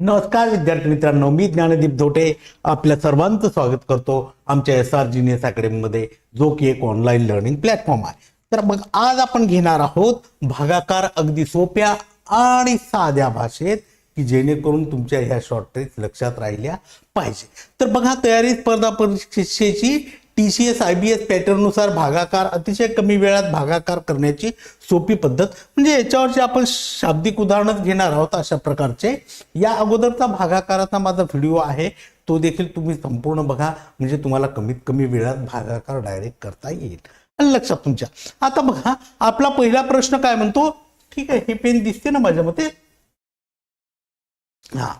नमस्कार विद्यार्थी मित्रांनो मी ज्ञानदीप धोटे आपल्या सर्वांचं स्वागत करतो आमच्या एस आर जिनियस अकॅडमीमध्ये जो की एक ऑनलाईन लर्निंग प्लॅटफॉर्म आहे. तर मग आज आपण घेणार आहोत भागाकार अगदी सोप्या आणि साध्या भाषेत की जेणेकरून तुमच्या ह्या शॉर्ट ट्रिक्स लक्षात राहिल्या पाहिजे. तर बघा तयारी स्पर्धा परीक्षेची T C S I B S पॅटर्ननुसार भागाकार अतिशय कमी वेळात भागाकार करण्याची सोपी पद्धत. म्हणजे याच्यावरचे आपण शाब्दिक उदाहरणच घेणार आहोत अशा प्रकारचे. या अगोदरचा भागाकाराचा माझा व्हिडिओ आहे. तो देखील तुम्ही संपूर्ण बघा. म्हणजे तुम्हाला कमीत कमी वेळात भागाकार डायरेक्ट करता येईल. आणि लक्षात तुमच्या. आता बघा आपला पहिला प्रश्न काय म्हणतो? ठीक आहे हे पेन दिसते ना माझ्या मते? हा.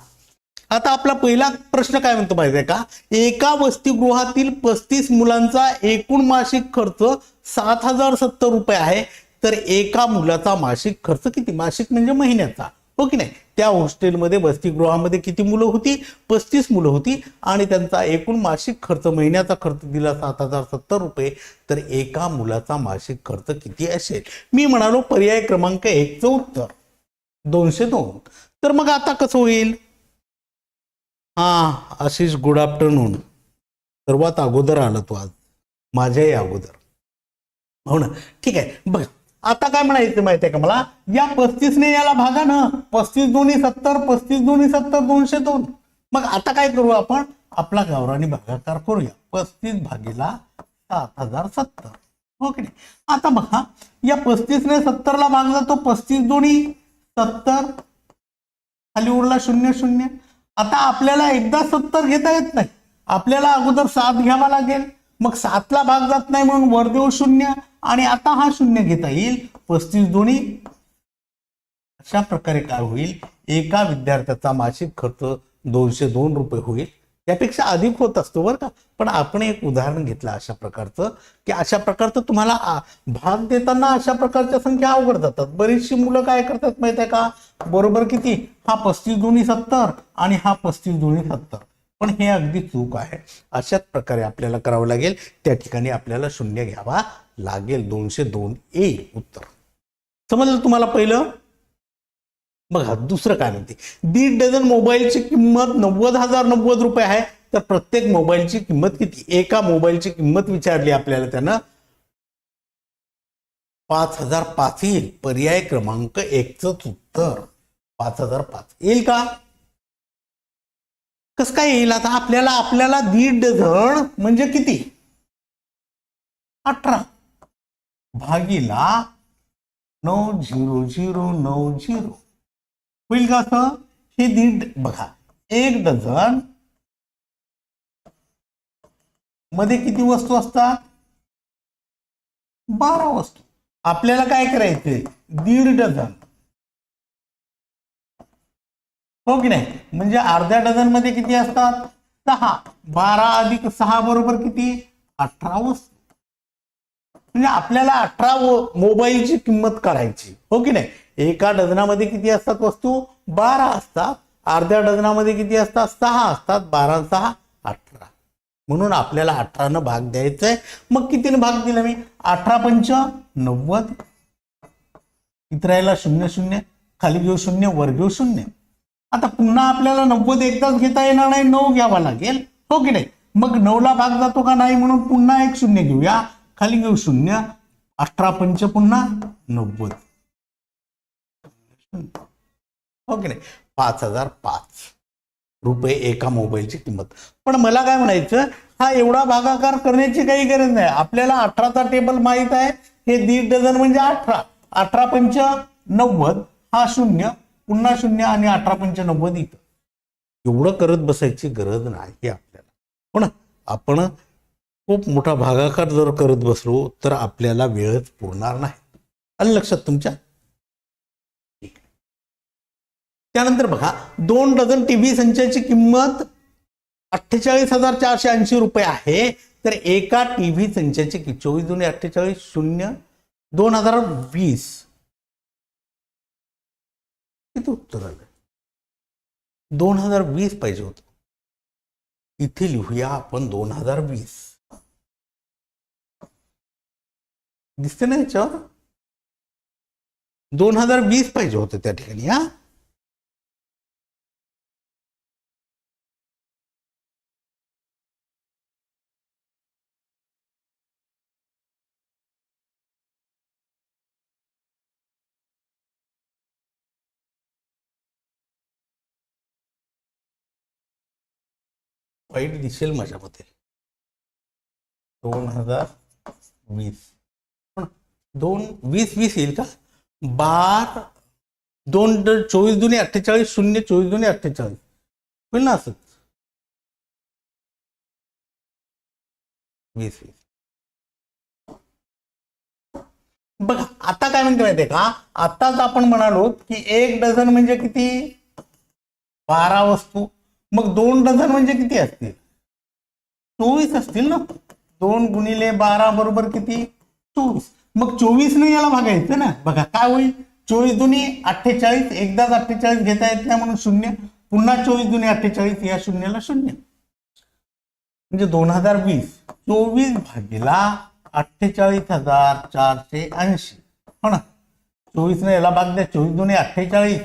आता आपला पहिला प्रश्न काय म्हणतो माहिती आहे का? एका वसतिगृहातील पस्तीस मुलांचा एकूण मासिक खर्च सात हजार सत्तर रुपये आहे. तर एका मुलाचा मासिक खर्च किती? मासिक म्हणजे महिन्याचा. हो की नाही? त्या हॉस्टेलमध्ये वसतिगृहामध्ये किती मुलं होती? पस्तीस मुलं होती. आणि त्यांचा एकूण मासिक खर्च महिन्याचा खर्च दिला सात हजार सत्तर रुपये. तर एका मुलाचा मासिक खर्च किती असेल? मी म्हणालो पर्याय क्रमांक एकचं उत्तर. दोनशे दोन. तर मग आता कसं होईल? हा आशिष गुड आफ्टरनून सर्वात अगोदर आला तू आज. माझ्याही अगोदर. हो ना? ठीक आहे. बघ आता काय म्हणायचं माहिती आहे का मला? या पस्तीसने याला भागा ना. पस्तीस दोन्ही सत्तर पस्तीस दोन्ही सत्तर दोनशे दोन. मग आता काय करू आपण? आपला गावरानी भागाकार करूया. पस्तीस भागीला सात हजार सत्तर. हो ओके आता बघा या पस्तीसने सत्तरला भागला तो पस्तीस दोन्ही सत्तर. खाली उरला शून्य शून्य. आता आपल्याला एकदा सत्तर घेता येत नाही. आपल्याला अगोदर सात घ्यावा लागेल. मग सातला भाग जात नाही म्हणून वर देऊ शून्य आणि आता हा शून्य घेता येईल. पस्तीस दोन्ही. अशा प्रकारे काय होईल? एका विद्यार्थ्याचा मासिक खर्च दोनशे दोन रुपये होईल. त्यापेक्षा अधिक होत असतो बरं का. पण आपण एक उदाहरण घेतलं अशा प्रकारचं की अशा प्रकारचं तुम्हाला भाग देताना अशा प्रकारच्या संख्या अवघड जातात. बरीचशी मुलं काय करतात माहीत आहे का? बरोबर किती? हा पस्तीस दोन्ही सत्तर आणि हा पस्तीस दोन्ही सत्तर. पण हे अगदी चूक आहे. अशाच प्रकारे आपल्याला करावं लागेल. त्या ठिकाणी आपल्याला शून्य घ्यावा लागेल. दोनशे दोन ए उत्तर. समजलं तुम्हाला पहिलं? बघा दुसरं काय म्हणते? दीड डझन मोबाईलची किंमत नव्वद हजार नव्वद रुपये आहे. तर प्रत्येक मोबाईलची किंमत किती? एका मोबाईलची किंमत विचारली आपल्याला त्यानं. पाच हजार पाच येईल. पर्याय क्रमांक एकच उत्तर. पाच हजार पाच. येईल का? कस काय येईल? आता आपल्याला आपल्याला दीड डझन म्हणजे किती? अठरा. भागीला नऊ झिरो झिरो नऊ झिरो. होईल का असं? हे दीड बघा. एक डझनमध्ये किती वस्तू असतात? बारा वस्तू. आपल्याला काय करायचंय? दीड डझन. हो की नाही? म्हणजे अर्ध्या डझनमध्ये किती असतात? सहा बारा अधिक सहा बरोबर किती? अठरा वस्तू. म्हणजे आपल्याला अठरा मोबाईलची किंमत काढायची. हो की नाही? एका डझनामध्ये किती असतात वस्तू? बारा असतात. अर्ध्या डझनामध्ये किती असतात? सहा असतात. बारा सहा अठरा. म्हणून आपल्याला अठरानं भाग द्यायचा आहे मग कितीने भाग दिला मी? अठरा पंच नव्वद. इथं राहिला? शून्य शून्य. खाली घेऊ शून्य वर घेऊ शून्य. आता पुन्हा आपल्याला नव्वद एकदाच घेता येणार नाही. नऊ घ्यावा लागेल. हो की नाही? मग नऊला भाग जातो का नाही? म्हणून पुन्हा एक शून्य घेऊया. खाली घेऊ शून्य. अठरा पंच पुन्हा नव्वद. हो की नाही? पाच हजार पाच रुपये एका मोबाईलची किंमत. पण मला काय म्हणायचं हा एवढा भागाकार करण्याची काही गरज नाही. आपल्याला अठराचा टेबल माहीत आहे हे दीड डझन म्हणजे अठरा. अठरा पंच नव्वद हा शून्य पुन्हा शून्य आणि अठरा पंच नव्वद इथं. एवढं करत बसायची गरज नाही आपल्याला. हो ना आपण खूप मोठा भागाकार जर करत बसलो तर आपल्याला वेळच पुरणार नाही. आलं लक्षात तुमच्या? त्यानंतर बघा दोन डझन टीव्ही संचाची किंमत अठ्ठेचाळीस हजार चारशे ऐंशी रुपये आहे. तर एका टीव्ही संचाची चोवीस दोन अठ्ठेचाळीस शून्य दोन हजार वीस. किती उत्तर आलं? दोन हजार वीस पाहिजे होत. इथे लिहूया आपण दोन हजार वीस. दिसते ना याच्यावर? दोन हजार वीस पाहिजे होतं त्या ठिकाणी हा? फाईट दिसेल माझ्या मते दोन हजार वीस. पण दोन वीस वीस येईल का? बार दोन चोवीस दुने अठ्ठेचाळीस शून्य चोवीस दुने अठ्ठेचाळीस. होईल ना असंच वीस वीस. बघा आता काय म्हणते माहितीये का? आताच आपण म्हणालो की एक डझन म्हणजे किती? बारा वस्तू. मग दोन डझन म्हणजे किती असतील? चोवीस असतील ना? दोन गुणिले बारा बरोबर किती? चोवीस. मग चोवीसने याला भागायचं ना? बघा काय होईल? चोवीस दुनी अठ्ठेचाळीस एकदाच अठ्ठेचाळीस घेता येत नाही म्हणून शून्य. पुन्हा चोवीस दुनी अठ्ठेचाळीस या शून्याला शून्य. म्हणजे दोन हजार वीस. चोवीस भागीला अठ्ठेचाळीस हजार चारशे ऐंशी. हो ना? चोवीसने याला भाग द्या. चोवीस दुने अठ्ठेचाळीस.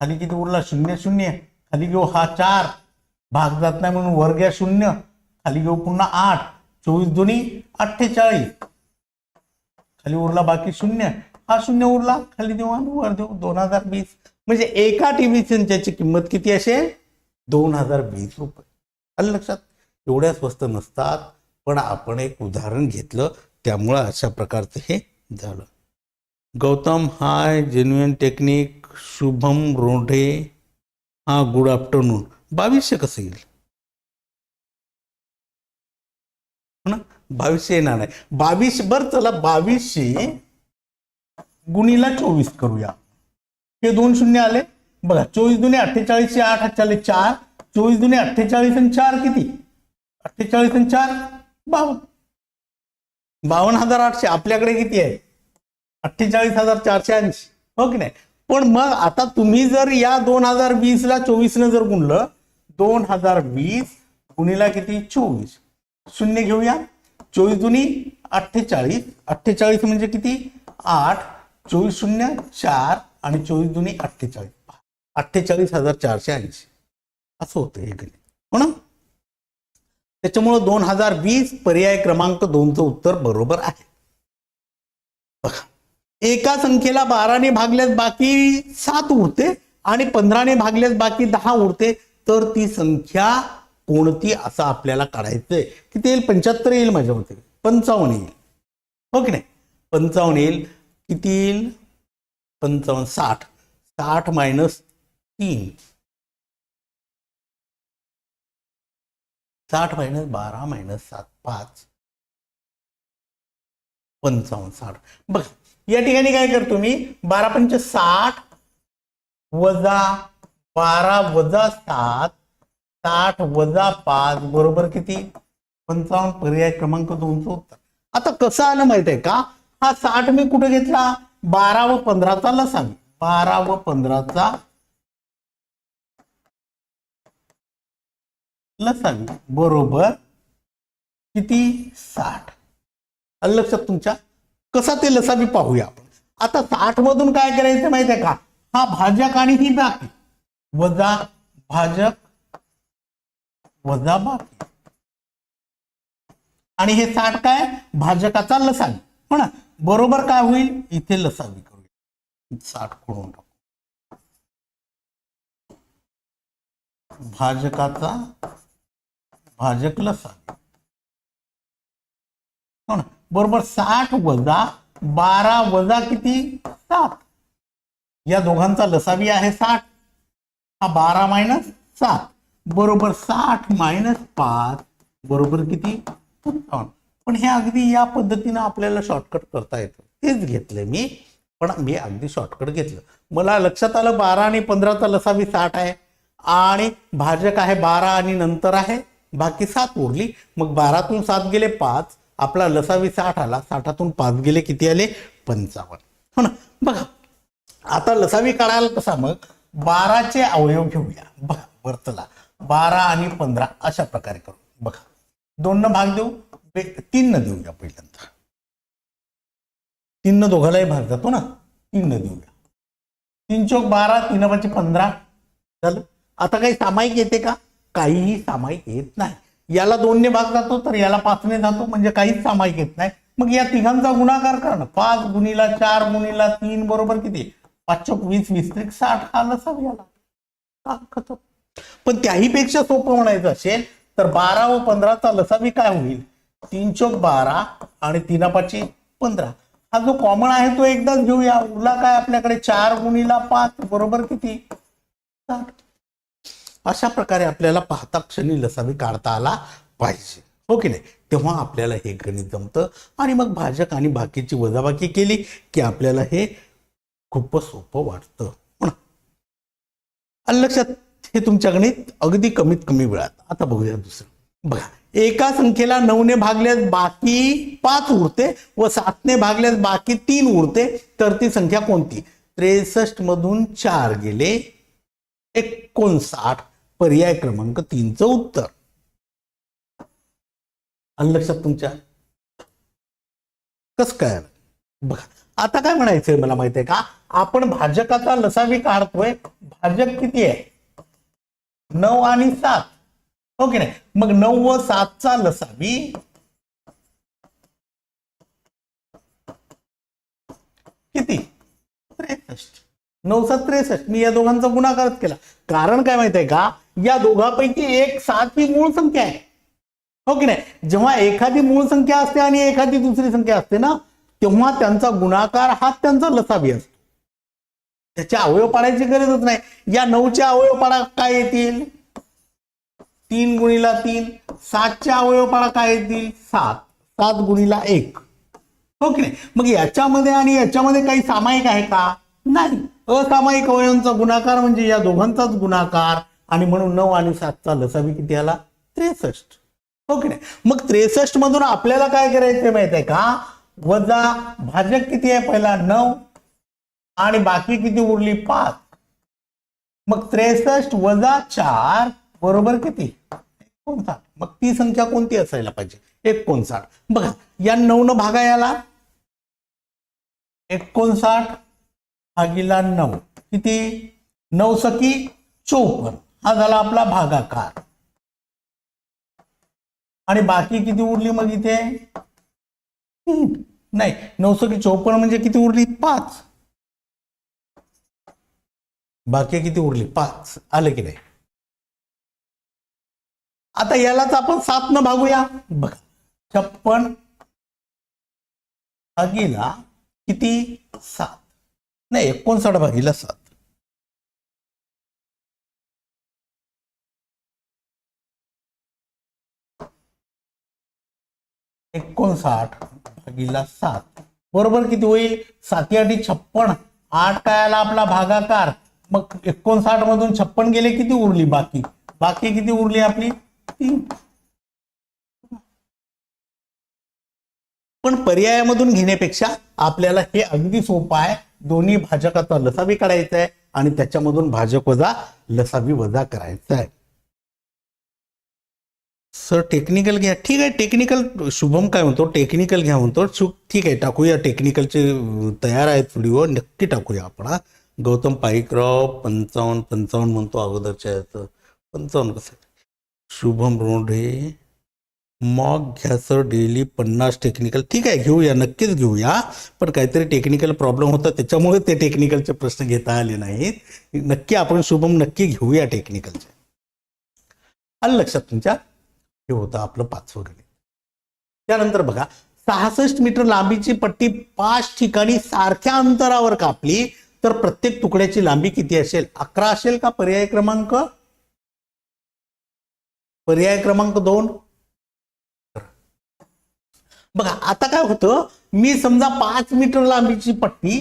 खाली किती उरला? शून्य शून्य. खाली घेऊ हा चार. भाग जात नाही म्हणून वर घ्या शून्य. खाली घेऊ पुन्हा आठ. चोवीस दोन्ही अठ्ठेचाळीस. खाली उरला बाकी शून्य. हा शून्य उरला. खाली देऊ आणि वर देऊ. दोन हजार वीस. म्हणजे एका टीव्ही संचाची किंमत किती असेल? दोन हजार वीस रुपये. आलं लक्षात? एवढ्या स्वस्त नसतात पण आपण एक उदाहरण घेतलं. त्यामुळं अशा प्रकारचं हे झालं. Gautam hi genuine technique Shubham Rondhe. हा गुड आफ्टरनून. बावीसशे कसं येईल? हो ना? बावीसशे येणार नाही. बावीस बर चला बावीसशे गुणीला चोवीस करूया. हे दोन शून्य आले. बघा चोवीस दुने अठ्ठेचाळीसशे आठ अठ्ठेचाळीस चार. चोवीस दुने अठ्ठेचाळीस आणि चार किती? अठ्ठेचाळीस आणि चार बावन्न बावन्न हजार आठशे आपल्याकडे किती आहे? अठ्ठेचाळीस हजार चारशे ऐंशी. हो की नाही? पण मग आता तुम्ही जर या दोन हजार वीस ला चोवीस न जर गुणलं दोन हजार वीस गुणीला किती? चोवीस. शून्य घेऊया. चोवीस दुनी अठ्ठेचाळीस. अठ्ठेचाळीस म्हणजे किती? आठ. चोवीस शून्य चार. आणि चोवीस दुनी अठ्ठेचाळीस. अठ्ठेचाळीस हजार चारशे ऐंशी. असं होतं हे गणित. हो ना? त्याच्यामुळं दोन हजार वीस पर्याय क्रमांक दोनचं उत्तर बरोबर आहे. बघा. एका संख्येला बाराने भागल्यास बाकी सात उरते आणि पंधराने भागल्यास बाकी दहा उरते तर ती संख्या कोणती असं आपल्याला काढायचंय? किती येईल? पंच्याहत्तर येईल माझ्या मते. पंचावन्न येईल. हो की नाही? पंचावन्न येईल. किती येईल? पंचावन्न साठ. साठ मायनस तीन. साठ मायनस बारा मायनस सात पाच. पंचावन्न साठ. बघ या ठिकाणी काय करतो मी? बारा पंच साठ वजा बारा वजा सात साठ वजा पाच बरोबर किती? पंचावन्न. पर्याय क्रमांक दोनचं उत्तर. आता कसं आलं माहीत आहे का? हा साठ मी कुठे घेतला? बारा व पंधराचा लसांग. बारा व पंधराचा लसांग. बरोबर किती? साठ. लक्षात तुमच्या? कसा ते लसावी पाहूया आपण. आता साठ मधून काय करायचं माहिती आहे का? हा भाजक आणि ही बाकी. वजा भाजक वजा बाकी. आणि हे साठ काय? भाजकाचा लसावी हो ना? बरोबर काय होईल? इथे लसावी करूया. साठ खोडून टाकू. भाजकाचा भाजक लसावी हो ना? बरोबर साठ वजा बारा वजा किती? सात. या दोघांचा लसावी आहे साठ. हा बारा मायनस सात. बरोबर साठ मायनस पाच बरोबर किती? पंचावन्न पण हे अगदी या पद्धतीनं आपल्याला शॉर्टकट करता येतं. तेच घेतलं मी. पण मी अगदी शॉर्टकट घेतलं. मला लक्षात आलं बारा आणि पंधराचा लसावी साठ आहे. आणि भाजक आहे बारा आणि नंतर आहे. बाकी सात उरली. मग बारातून सात गेले पाच. आपला लसावी साठ आला साठातून पाच गेले किती आले? पंचावन्न. हो ना? बघा. आता लसावी काढायला कसा मग? बाराचे अवयव घेऊया. बघा वर्तला. बारा आणि पंधरा अशा प्रकारे करू. बघा. दोन भाग देऊ? तीन न देऊया पहिल्यांदा. तीन न दोघालाही भाग जातो ना? तीन न देऊया. तीन चौक बारा तीन पंधरा. झालं? आता काही सामायिक येते का? काहीही सामायिक येत नाही. याला दोनने भाग जातो तर याला पाचने जातो म्हणजे काहीच सामायिक येत नाही. मग या तिघांचा गुणाकार करणं. पाच गुणीला चार गुणीला तीन बरोबर किती? पाच वीस वीस त्रिक साठ हा लसावी आला का खतम. पण त्याहीपेक्षा सोपं म्हणायचं असेल तर बारा व पंधराचा लसावी काय होईल? तीन चौक बारा आणि तीना पाचशे पंधरा. हा जो कॉमन आहे तो एकदाच घेऊया. उरला काय आपल्याकडे चार गुणीला पाच बरोबर किती? साठ. अशा प्रकारे आपल्याला पाहता क्षणी लसावी काढता आला पाहिजे. हो की नाही? तेव्हा आपल्याला हे गणित जमतं. आणि मग भाजक आणि बाकीची वजाबाकी केली की आपल्याला हे खूपच सोपं वाटतं. हो म्हणा लक्षात हे तुमच्या गणित अगदी कमीत कमी वेळात. आता बघूया दुसरं. बघा. एका संख्येला नऊने भागल्यास बाकी पाच उरते व सातने भागल्यास बाकी तीन उरते. तर ती संख्या कोणती? त्रेसष्ट मधून चार गेले एकोणसाठ. पर्याय क्रमांक तीनचं उत्तर. आलं लक्षात तुमच्या. कस काय बघा आता काय म्हणायचंय मला माहिती आहे का? आपण भाजकाचा लसावी काढतोय भाजक किती आहे? नऊ आणि सात. हो ओके नाही? मग नऊ व सातचा लसावी किती? त्रेसष्ट. नऊ त्रेसष्ट मी या दोघांचा गुणाकारच केला. कारण काय माहिती आहे का? या दोघांपैकी एक सात ही मूळ संख्या आहे. हो की नाही? जेव्हा एखादी मूळ संख्या असते आणि एखादी दुसरी संख्या असते ना तेव्हा त्यांचा गुणाकार हा त्यांचा लसावी असतो. त्याचे अवयव पाडायची गरजच नाही. या नऊच्या अवयव पाडा काय येतील? तीन गुणीला तीन सातच्या अवयव पाडा काय येतील? सात. सात गुणीला एक. हो की नाही? मग याच्यामध्ये आणि याच्यामध्ये काही सामायिक आहे का? नाही. असामायिक अवयवांचा गुणाकार म्हणजे या दोघांचाच गुणाकार. आणि म्हणून नऊ आणि सातचा लसावी किती आला? त्रेसष्ट. हो ओके मग त्रेसष्ट मधून आपल्याला काय करायचंय माहीत आहे का? वजा भाजक किती आहे पहिला? नऊ. आणि बाकी किती उरली? पाच. मग त्रेसष्ट वजा चार बरोबर किती? एकोणसाठ. मग ती संख्या कोणती असायला पाहिजे? एकोणसाठ. बघा या नऊ न भागा याला एकोणसाठ भागीला नऊ. किती? नऊ सकी चोपन्न. हा झाला आपला भागाकार. आणि बाकी किती उरली मग इथे? नाही नऊ सकी चोपन्न म्हणजे किती उरली? पाच. बाकी किती उरली? पाच. आलं की नाही? आता यालाच आपण सात न भागूया. बघा. छप्पन भागीला किती? सात. नाही एकोणसाठ भागीला सात. एकोणसाठ भागीला सात. बरोबर किती होईल? साती आठी छप्पन. आठ काय आला आपला भागाकार. मग एकोणसाठ मधून छप्पन गेले किती उरली बाकी? बाकी किती उरली आपली? तीन. पण पर्यायामधून घेण्यापेक्षा आपल्याला हे अगदी सोपं आहे. दोन्ही भाजकाचा लसावी काढायचा आहे आणि त्याच्यामधून भाजक वजा लसावी वजा करायचा आहे. सर टेक्निकल घ्या. ठीक आहे टेक्निकल शुभम काय म्हणतो? टेक्निकल घ्या म्हणतो. शु ठीक आहे टाकूया. टेक्निकलचे तयार आहेत व्हिडिओ नक्की टाकूया आपण गौतम पाईकराव पंचावन्न पंचावन्न म्हणतो अगोदरच्या याचं. पंचावन्न कसं शुभम रोंढे मॉक घ्या सर डेली पन्नास टेक्निकल ठीक आहे घेऊया नक्कीच घेऊया. पण काहीतरी टेक्निकल प्रॉब्लेम होता त्याच्यामुळे ते टेक्निकलचे प्रश्न घेता आले नाहीत. नक्की आपण शुभम नक्की घेऊया टेक्निकलचे आलं लक्षात तुमच्या? हे होतं आपलं पाचवं गणित. त्यानंतर बघा सहासष्ट मीटर लांबीची पट्टी पाच ठिकाणी सारख्या अंतरावर कापली तर प्रत्येक तुकड्याची लांबी किती असेल? अकरा असेल का पर्याय क्रमांक? पर्याय क्रमांक दोन? बघा आता काय होतं मी समजा पाच मीटर लांबीची पट्टी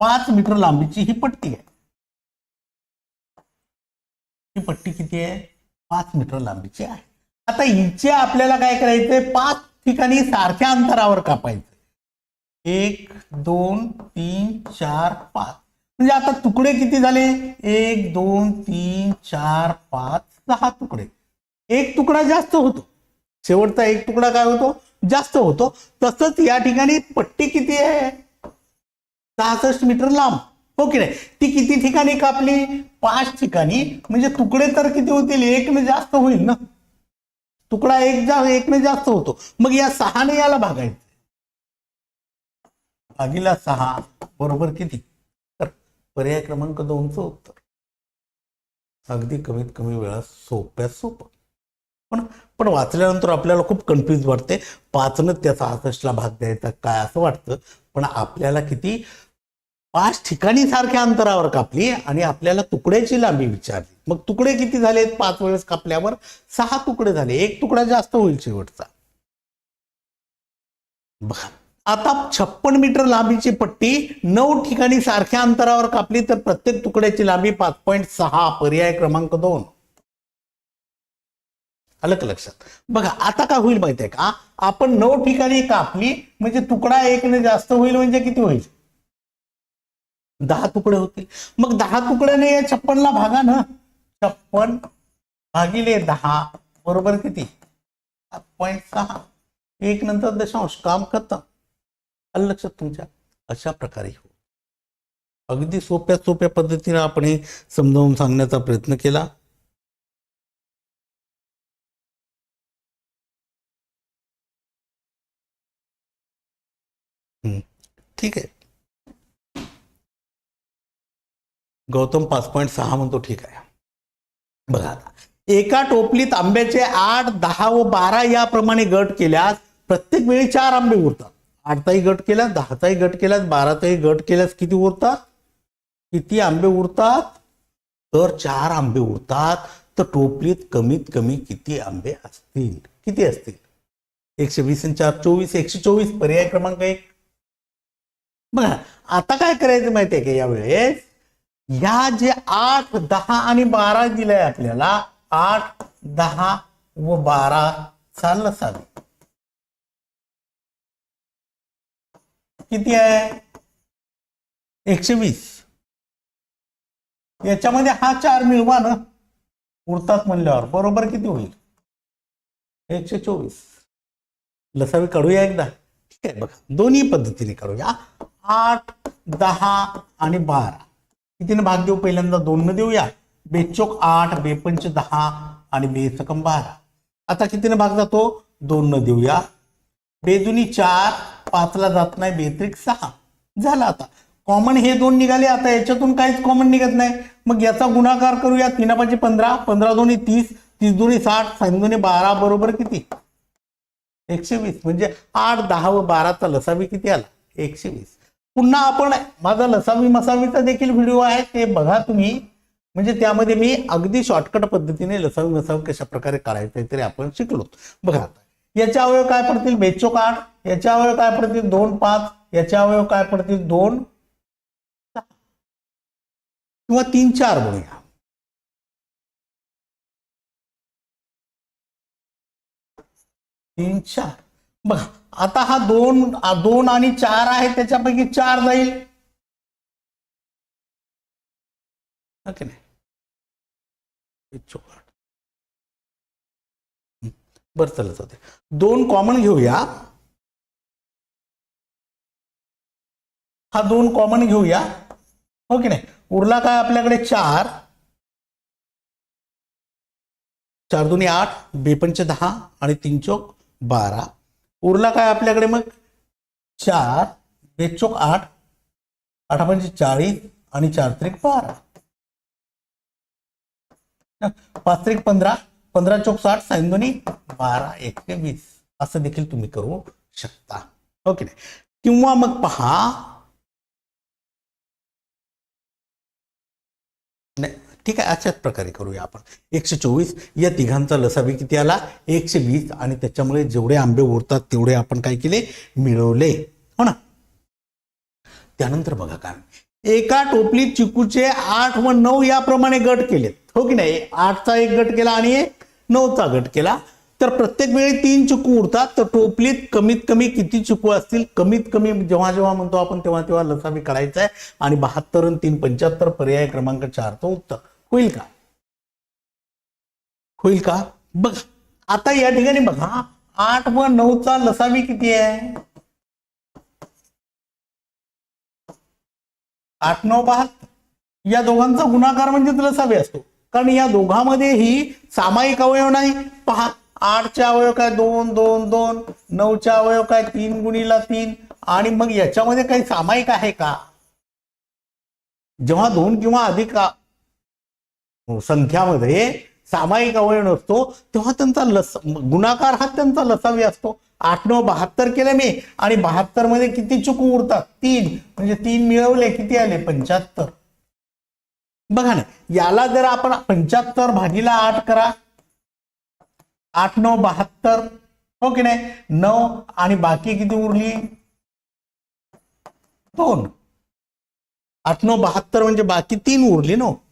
पाच मीटर लांबीची ही पट्टी आहे. ही पट्टी किती आहे? पाच मीटर लांबीची आहे. आता हिचे आपल्याला काय करायचंय? पाच ठिकाणी सारख्या अंतरावर कापायचं एक दोन तीन चार पाच. म्हणजे आता तुकडे किती झाले? एक दोन तीन चार पाच सहा तुकडे. एक तुकडा जास्त होतो. शेवटचा एक तुकडा काय होतो? जास्त होतो. तसंच या ठिकाणी पट्टी किती आहे? सहासष्ट मीटर लांब. हो की नाही? ती किती ठिकाणी कापली? पाच ठिकाणी. म्हणजे तुकडे तर किती होतील? एक ने जास्त होईल ना? तुकडा एक जा एकने जास्त होतो. मग या सहाने याला भागायचं. भागीला सहा बरोबर किती? तर पर्याय क्रमांक दोनचं उत्तर. अगदी कमीत कमी वेळात सोप्यात सोपं. पण पण वाचल्यानंतर आपल्याला खूप कन्फ्यूज वाटते. पाचनं त्याचा आसष्टला भाग द्यायचा काय असं वाटतं? पण आपल्याला किती? पाच ठिकाणी सारख्या अंतरावर कापली आणि आपल्याला तुकड्याची लांबी विचारली. मग तुकडे किती झाले पाच वेळेस कापल्यावर सहा तुकडे झाले. एक तुकडा जास्त होईल शेवटचा. बघा. आता छप्पन मीटर लांबीची पट्टी नऊ ठिकाणी सारख्या अंतरावर कापली तर प्रत्येक तुकड्याची लांबी पाच पॉईंट सहा पर्याय क्रमांक दोन. आलं का लक्षात. बघा आता काय होईल माहिती आहे का? आपण नऊ ठिकाणी कापली म्हणजे तुकडा एकने जास्त होईल म्हणजे किती होईल? दहा तुकडे होतील. मग दहा तुकड्याने या छप्पनला भागा ना. छप्पन भागिले दहा बरोबर किती? पॉईंट सहा. एक नंतर दशांश. काम खतम आलं लक्षात तुमच्या? अशा प्रकारे हो. अगदी सोप्या सोप्या पद्धतीने आपण हे समजावून सांगण्याचा प्रयत्न केला. ठीक आहे. गौतम पाच पॉईंट सहा म्हणतो ठीक आहे. बघा आता. एका टोपलीत आंब्याचे आठ दहा व बारा याप्रमाणे गट केल्यास प्रत्येक वेळी चार आंबे उरतात. आठचाही गट केल्यास दहाचाही गट केल्यास बाराचाही गट केल्यास किती उरतात? किती आंबे उरतात? तर चार आंबे उरतात. तर टोपलीत कमीत कमी किती आंबे असतील? किती असतील? एकशे वीस आणि चार चोवीस एकशे चोवीस पर्याय क्रमांक एक. बघा आता काय करायचं माहितीये का यावेळेस? या जे आठ दहा आणि बारा दिलंय आपल्याला आठ दहा व बारा चाललं साधे. किती आहे? एकशे वीस. याच्यामध्ये हा चार मिळवा ना. उरतात म्हणल्यावर बरोबर किती होईल? एकशे चोवीस. लसावी काढूया एकदा. ठीक आहे बघा दोन्ही पद्धतीने काढूया आठ दहा आणि बारा. कितीने भाग देऊ? पहिल्यांदा दोन न देऊया. बेचोक आठ बेपंच दहा आणि बेसकम बारा. आता कितीने भाग जातो? दोन न देऊया. बेदुनी चार पाचला जात नाही बेत्रिक सहा. झाला आता. कॉमन हे दोन निघाले आता याच्यातून काहीच कॉमन निघत नाही. मग याचा गुणाकार करूया. तीन पाचशे पंधरा पंधरा दोन्ही तीस तीस दोन्ही साठ साठ दोन्ही बारा बरोबर किती? एकशे वीस. म्हणजे आठ दहा व बाराचा लसावी किती आला? एकशे वीस. पुन्हा आपण माझा लसावी मसावीचा देखील व्हिडिओ आहे ते बघा तुम्ही. म्हणजे त्यामध्ये मी अगदी शॉर्टकट पद्धतीने लसावी मसावी कशा प्रकारे काढायचं आहे तरी आपण शिकलो. बघा याच्या अवयव काय पडतील? बेचोक आठ याच्या अवयव काय पडतील? दोन पाच. याच्या अवयव काय पडतील? दोन किंवा तीन चार म्हणूया तीन चार. बघा आता हा दोन दोन आणि चार आहे त्याच्यापैकी चार जाईल. ओके नाही? बरं दोन कॉमन घेऊया. हा दोन कॉमन घेऊया. हो की नाही? उरला काय आपल्याकडे? चार. चार दोन्ही आठ बेपंच दहा आणि तीन चौक बारा. उरला काय आपल्याकडे मग? चार बेचोक आठ आठा पंचे चाळीस आणि चार त्रिक बारा. पाच त्रिक पंधरा पंधरा चोक साठ साईन दोन्ही बारा एकशे वीस असं देखील तुम्ही करू शकता. ओके. नाही किंवा मग पहा. नाही. ठीक आहे अशाच प्रकारे करूया आपण. एकशे चोवीस या तिघांचा लसावी किती आला? एकशे वीस. आणि त्याच्यामुळे जेवढे आंबे उरतात तेवढे आपण काय केले? मिळवले. हो ना? त्यानंतर बघा काय. एका टोपलीत चिकूचे आठ व नऊ याप्रमाणे गट केलेत. हो की नाही? आठचा एक गट केला आणि एक नऊचा गट केला. तर प्रत्येक वेळी तीन चिकू उरतात. तर टोपलीत कमीत कमी किती चिकू असतील? कमीत कमी जेव्हा जेव्हा म्हणतो आपण तेव्हा तेव्हा लसावी काढायचा आहे. आणि बहात्तर आणि तीन पंच्याहत्तर पर्याय क्रमांक चारचं उत्तर. होईल का? होईल का? बघ आता या ठिकाणी बघा आठ व नऊचा लसावी किती आहे? आठ नऊ बहात्तर या दोघांचा गुणाकार म्हणजेच लसावी असतो. कारण या दोघांमध्येही सामायिक अवयव नाही. पहा आठच्या अवयव काय दोन दोन दोन नऊच्या अवयव काय तीन गुणीला तीन आणि मग याच्यामध्ये काही सामायिक आहे का? जेव्हा दोन किंवा अधिक हो, संख्यामध्ये सामायिक अवयव नसतो तेव्हा त्यांचा लस गुणाकार हा त्यांचा लसावी असतो. आठ नऊ बहात्तर केले मी आणि बहात्तरमध्ये किती चुकू उरतात? तीन. म्हणजे तीन मिळवले किती आले? पंच्याहत्तर. बघा ना याला जर आपण पंच्याहत्तर भागीला आठ करा. आठ नऊ बहात्तर. हो की नाही? नऊ आणि बाकी किती उरली? दोन. आठ नऊ बहात्तर म्हणजे बाकी तीन उरली ना हो.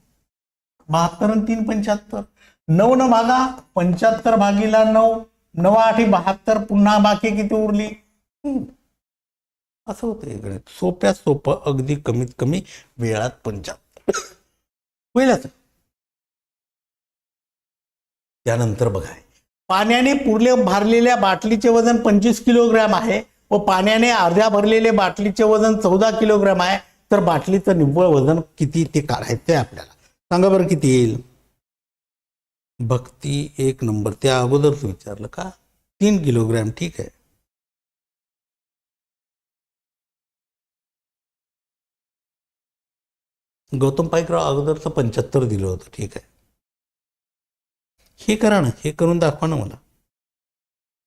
बहात्तर आणि तीन पंच्याहत्तर. नऊ न भागा पंच्याहत्तर भागीला नऊ. नऊ आठी बहात्तर पुन्हा बाकी किती उरली? असं होतं हे गणित सोप्यात सोपं अगदी कमीत कमी वेळात पंच्याहत्तर. पहिल्याच त्यानंतर बघा पाण्याने पुरले भरलेल्या बाटलीचे वजन पंचवीस किलोग्रॅम आहे व पाण्याने अर्ध्या भरलेले बाटलीचे वजन चौदा किलोग्रॅम आहे. तर बाटलीचं निव्वळ वजन किती ते काढायचं आहे आपल्याला सांगा बरं किती येईल? भक्ती एक नंबर. त्या अगोदरच विचारलं का? तीन किलोग्रॅम ठीक आहे. गौतम पाईकराव अगोदरचं पंच्याहत्तर दिलं होतं ठीक आहे. हे करा ना हे करून दाखवा ना मला.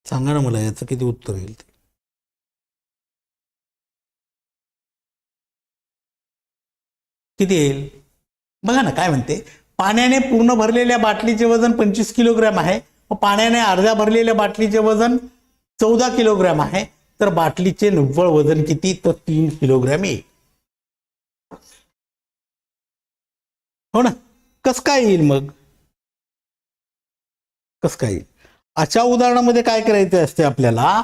सांगा ना मला याचं किती उत्तर येईल ते. किती येईल? बघा ना काय म्हणते? पाण्याने पूर्ण भरलेल्या बाटलीचे वजन पंचवीस किलोग्रॅम आहे. व पाण्याने अर्ध्या भरलेल्या बाटलीचे वजन चौदा किलोग्रॅम आहे. तर बाटलीचे निव्वळ वजन किती? तर तीन किलोग्रॅम येईल हो ना? कस काय येईल मग? कस काय येईल? अशा उदाहरणामध्ये काय करायचं असते आपल्याला?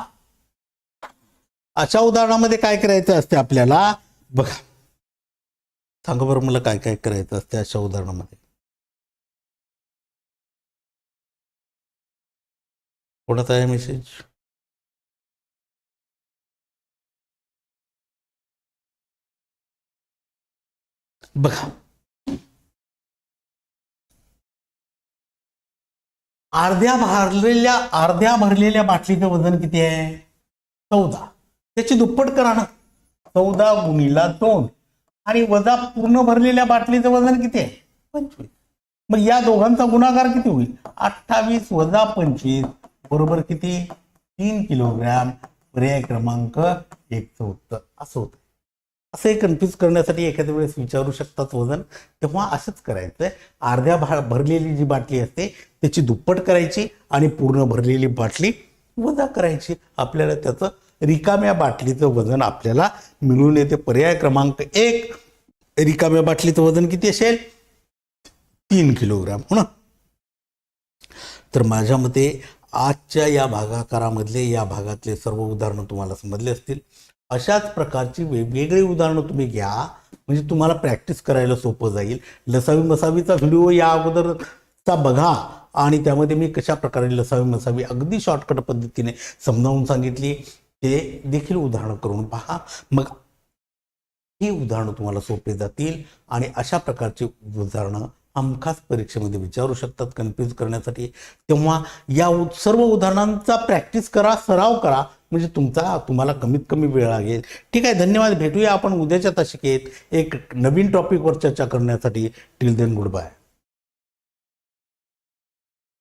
अशा उदाहरणामध्ये काय करायचं असते आपल्याला? बघा. सांगा बरं मला काय काय करायचं असते अशा उदाहरणामध्ये कोणाचा आहे मेसेज बघा. अर्ध्या भरलेल्या अर्ध्या भरलेल्या बाटलीचं वजन किती आहे? चौदा. त्याची दुप्पट करा ना. चौदा गुणीला दोन. आणि वजा पूर्ण भरलेल्या बाटलीचं वजन किती आहे? पंचवीस. मग या दोघांचा गुणाकार किती होईल? अठ्ठावीस वजा पंचवीस बरोबर किती? तीन किलोग्रॅम. पर्याय क्रमांक एकचं उत्तर असं होतं. असं हे कन्फ्यूज करण्यासाठी एखाद्या वेळेस विचारू शकतात वजन. तेव्हा असंच करायचं अर्ध्या भा भरलेली जी बाटली असते त्याची दुप्पट करायची आणि पूर्ण भरलेली बाटली वजा करायची. आपल्याला त्याचं रिकाम्या बाटलीचं वजन आपल्याला मिळून येते. पर्याय क्रमांक एक रिकाम्या बाटलीचं वजन किती असेल? तीन किलोग्राम हो ना? तर माझ्या मते आजच्या या भागाकारामधले या भागातले सर्व उदाहरणं तुम्हाला समजले असतील. अशाच प्रकारची वेगवेगळी उदाहरणं तुम्ही घ्या. म्हणजे तुम्हाला प्रॅक्टिस करायला सोपं जाईल. लसावी मसावीचा व्हिडिओ या अगोदरचा बघा. आणि त्यामध्ये मी कशा प्रकारे लसावी मसावी अगदी शॉर्टकट पद्धतीने समजावून सांगितली. ते देखील उदाहरणं करून पहा. मग ही उदाहरणं तुम्हाला सोपे जातील आणि अशा प्रकारची उदाहरणं हमखास परीक्षेमध्ये विचारू शकतात कन्फ्यूज करण्यासाठी. तेव्हा या उ- सर्व उदाहरणांचा प्रॅक्टिस करा सराव करा. म्हणजे तुमचा तुम्हाला कमीत कमी वेळ लागेल. ठीक आहे धन्यवाद. भेटूया आपण उद्याच्या तासिकेत. एक नवीन टॉपिकवर चर्चा करण्यासाठी. Till then good bye